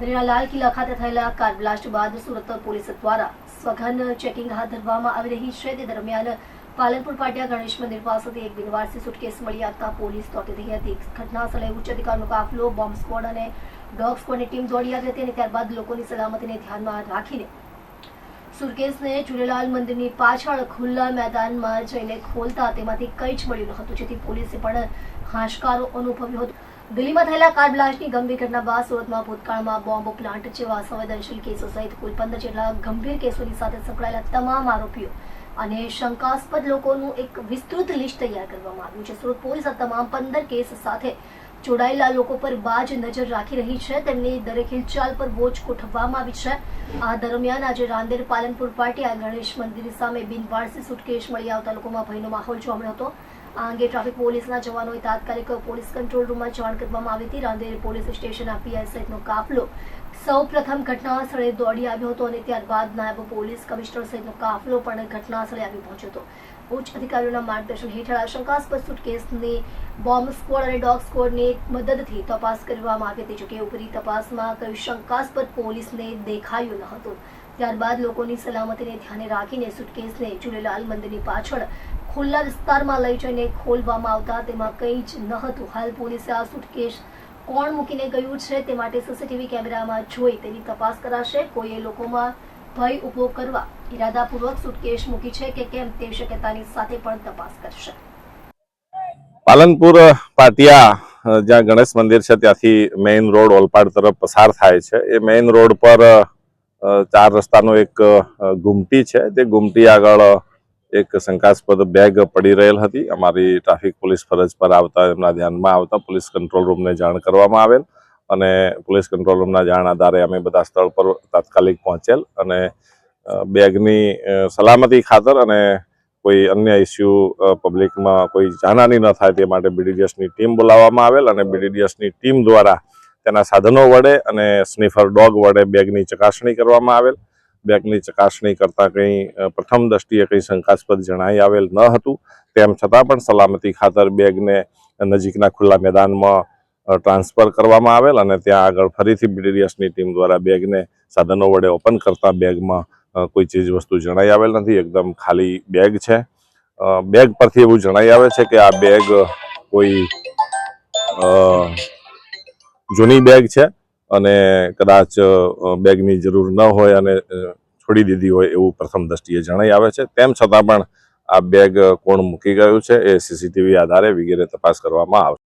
દિલ્હીના લાલ કિલ્લા ખાતે થયેલા કાર બ્લાસ્ટ બાદ સુરત પોલીસ દ્વારા સઘન ચેકિંગ હાથ ધરવામાં આવી રહી છે. તે દરમિયાન પાલનપુર પાટિયા ગણેશ મંદિર પાસેથી એક બિનવારસી સુટકેસ મળી આવતા પોલીસ દોડી રહી હતી. ઘટના સ્થળે ઉચ્ચ અધિકારીનો કાફલો, બોમ્બ સ્ક્વોડ અને ડોગ સ્ક્વોડની ટીમ દોડી આવી હતી અને ત્યારબાદ લોકોની સલામતીને ધ્યાનમાં રાખીને સુરકેશને ઝૂલેલાલ મંદિરની પાછળ ખુલ્લા મેદાનમાં જઈને ખોલતા તેમાંથી કંઈ જ મળ્યું ન હતું જેથી પોલીસે પણ હાશકારો અનુભવ્યો હતો. દિલ્હીમાં થયેલા કાર બ્લાસ્ટની ગંભીર ઘટના બાદ સુરતમાં ભૂતકાળમાં બોમ્બ પ્લાન્ટ જેવા સંવેદનશીલ કેસો સહિત કુલ પંદર જેટલા ગંભીર કેસોની સાથે સંકળાયેલા તમામ આરોપીઓ અને શંકાસ્પદ લોકોનું એક વિસ્તૃત લિસ્ટ તૈયાર કરવામાં આવ્યું છે. સુરત પોલીસ આ તમામ પંદર કેસ સાથે જોડાયેલા લોકો પર બાજ નજર રાખી રહી છે. તેમની દરેક હિલચાલ પર વોચ ગોઠવવામાં આવી છે. આ દરમિયાન આજે રાંદેર પાલનપુર પાટિયા ગણેશ મંદિર સામે બિનવારસી સુટકેશ મળી આવતા લોકોમાં ભયનો માહોલ જોવા મળ્યો હતો. આ અંગે ટ્રાફિક પોલીસના જવાનોએ તાત્કાલિક પોલીસ કંટ્રોલ રૂમમાં જાણ કરવામાં આવી હતી. રાંદેર પોલીસ સ્ટેશનના પીઆઈ કાફલો સૌ પ્રથમ ઘટના દોડી આવ્યો હતો અને ત્યારબાદ નાયબ પોલીસ કમિશનર સહિતનો કાફલો પણ ઘટના આવી પહોંચ્યો હતો. ઉચ્ચ અધિકારીઓના માર્ગદર્શન હેઠળ આશંકાસ્પદ સુટકેસની બોમ્બ સ્કવોડ અને ડોગ સ્કવોડની મદદથી તપાસ કરવામાં આવી હતી જોકે ઉપરી તપાસમાં કોઈ શંકાસ્પદ પોલીસને દેખાયું ન હતું. ત્યારબાદ લોકોની સલામતીને ધ્યાને રાખીને સુટકેસને ઝૂલેલાલ મંદિરની પાછળ ખુલ્લા વિસ્તારમાં લઈ જઈને ખોલવામાં આવતા, તેમાં કંઈ જ ન હતું. હાલ પોલીસે આ સુટકેશ કોણ મૂકીને ગયું છે તે માટે સીસીટીવી કેમેરામાં જોઈ તેની તપાસ કરાશે. કોઈએ લોકોમાં ભય ઊભો કરવા ઇરાદાપૂર્વક સુટકેશ મૂકી છે કે કેમ તે શક્યતાની સાથે પણ તપાસ કરશે. પાલનપુર, પાટિયા જ્યાં ગણેશ મંદિર છે, ત્યાંથી મેઇન રોડ ઓલપાડ તરફ પસાર થાય છે. એ મેઇન રોડ પર ચાર રસ્તાનો એક ગુમટી છે. તે ગુમટી આગળ એક શંકાસ્પદ બેગ પડી રહેલ હતી. અમારી ટ્રાફિક પોલીસ ફરજ પર આવતા એમના ધ્યાનમાં આવતા પોલીસ કંટ્રોલ રૂમને જાણ કરવામાં આવેલ અને પોલીસ કંટ્રોલ રૂમના જાણ આધારે અમે બધા સ્થળ પર તાત્કાલિક પહોંચેલ અને બેગની સલામતી ખાતર અને કોઈ અન્ય ઇસ્યુ પબ્લિકમાં કોઈ જાનહાની ન થાય તે માટે બીડીડીએસની ટીમ બોલાવવામાં આવેલ અને બીડીડીએસની ટીમ દ્વારા તેના સાધનો વડે અને સ્નીફર ડોગ વડે બેગની ચકાસણી કરવામાં આવેલ. બેગની ચકાસણી કરતાં કંઈ પ્રથમ દ્રષ્ટિએ કંઈ શંકાસ્પદ જણાઈ આવેલ ન હતું. તેમ છતાં પણ સલામતી ખાતર બેગને નજીકના ખુલ્લા મેદાનમાં ટ્રાન્સફર કરવામાં આવેલ અને ત્યાં આગળ ફરીથી બીડીડીએસની ટીમ દ્વારા બેગને સાધનો વડે ઓપન કરતાં બેગમાં કોઈ ચીજ વસ્તુ જણાઈ આવેલ નથી. એકદમ ખાલી બેગ છે. બેગ પરથી એવું જણાઈ આવે છે કે આ બેગ કોઈ જૂની બેગ છે. અને કદાચ બેગની જરૂર ન હોય અને છોડી દીધી હોય એવું પ્રથમ દ્રષ્ટિએ જણાઈ આવે છે. તેમ છતાં પણ આ બેગ કોણ મૂકી ગયું છે એ સીસીટીવી આધારે વગેરે તપાસ કરવામાં આવશે.